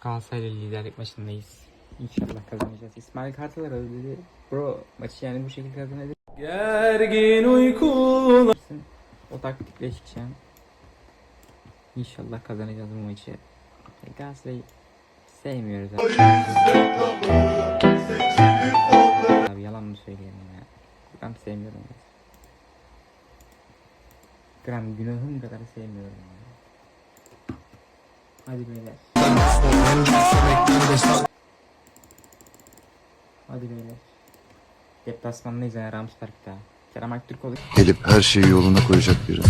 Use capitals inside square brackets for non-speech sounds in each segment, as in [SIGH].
Galatasaray'la liderlik maçındayız. İnşallah kazanacağız. İsmail Kartal dedi. Bro maçı yani bu şekilde kazanabilir. Gergin uykular misin? O taktikle çıkacağım. İnşallah kazanacağız bu maçı. E, Galatasaray'ı sevmiyoruz abi. Abi yalan mı söylüyorum ya? Gram sevmiyorum ya. Gram günahım kadar sevmiyorum ya. Hadi beyler. Hadi beyler. Deplasmandayız yani Ramsberg'da. Kerem Aktürkoğlu Gelip her şeyi yoluna koyacak biri.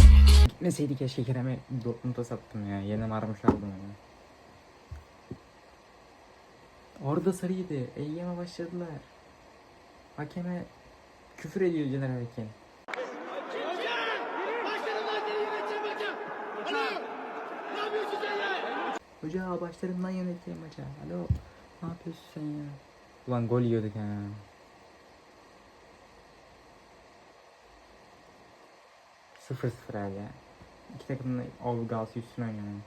gitmeseydi keşke Kerem'e Dortmund'a sattım ya. Yerine marmış aldım onu. Orada sarıydı. Eyyem'e başladılar. Hakeme küfür ediyor Caner Hakem. Hoca başlarından yöneteyim maça. Alo. Ne yapıyorsun sen ya? Ulan gol yiyorduk ha. Sıfır sıfır ya. İki takım da Avrupa üstüne oynuyor. yani.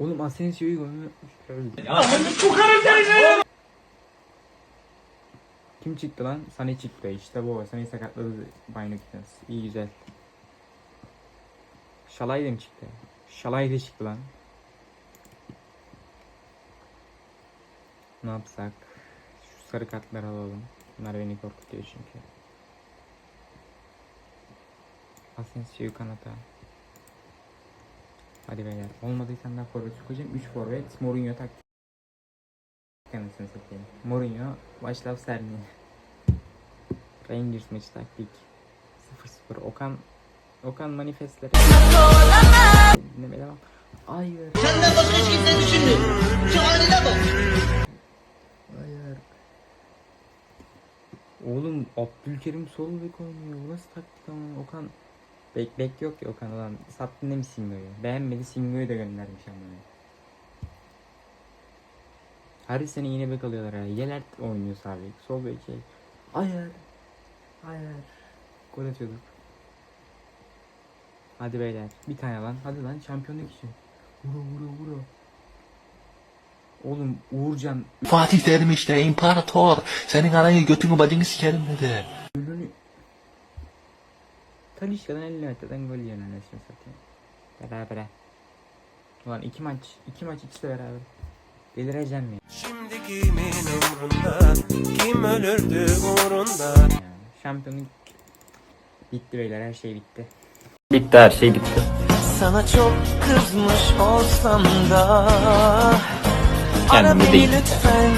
Oğlum Asensio'yu oynamış. Kim çıktı lan? Sane çıktı. İşte bu. Sane'yi sakatladı Kittens. İyi güzel. Şalay da mı çıktı? Şalay da çıktı lan. Ne yapsak? Şu sarı kartları alalım. Bunlar beni korkutuyor çünkü. Asensio'yu kanata. Hadi beyler. Olmadıysa daha forvet sokacağım. 3 forvet. Mourinho taktik. Anasını satayım. Mourinho. Başlav Serni. [LAUGHS] Rangers maçı taktik. 0-0. Okan Okan manifestleri. Dinlemeye devam. Hayır. Senden başka hiç kimse Oğlum Abdülkerim sol bek oynuyor. Bu nasıl taktik ama Okan bek bek yok ya Okan ulan sattın ne mi Singo'yu? Beğenmedi Singo'yu da göndermiş ama. Her sene yine bek alıyorlar ya. Yelert oynuyor sağ. Sol bek şey. Hayır. Hayır. Gol atıyorduk. Hadi beyler. Bir tane lan. Hadi lan şampiyonluk için. Vura vura vura. Oğlum Uğurcan Fatih dedim işte imparator. Senin anayı götünü bacını sikerim dedi. Ürünü Talişka'dan 50 metreden gol yiyen anasını satayım. Berabere. Ulan iki maç, iki maç ikisi de beraber. Delireceğim ya. Şimdi kimin umrunda Kim ölürdü uğrunda ya. Şampiyonluk bitti beyler her şey bitti. Bitti her şey bitti. Sana çok kızmış olsam da Ara Kendimi beni değil. lütfen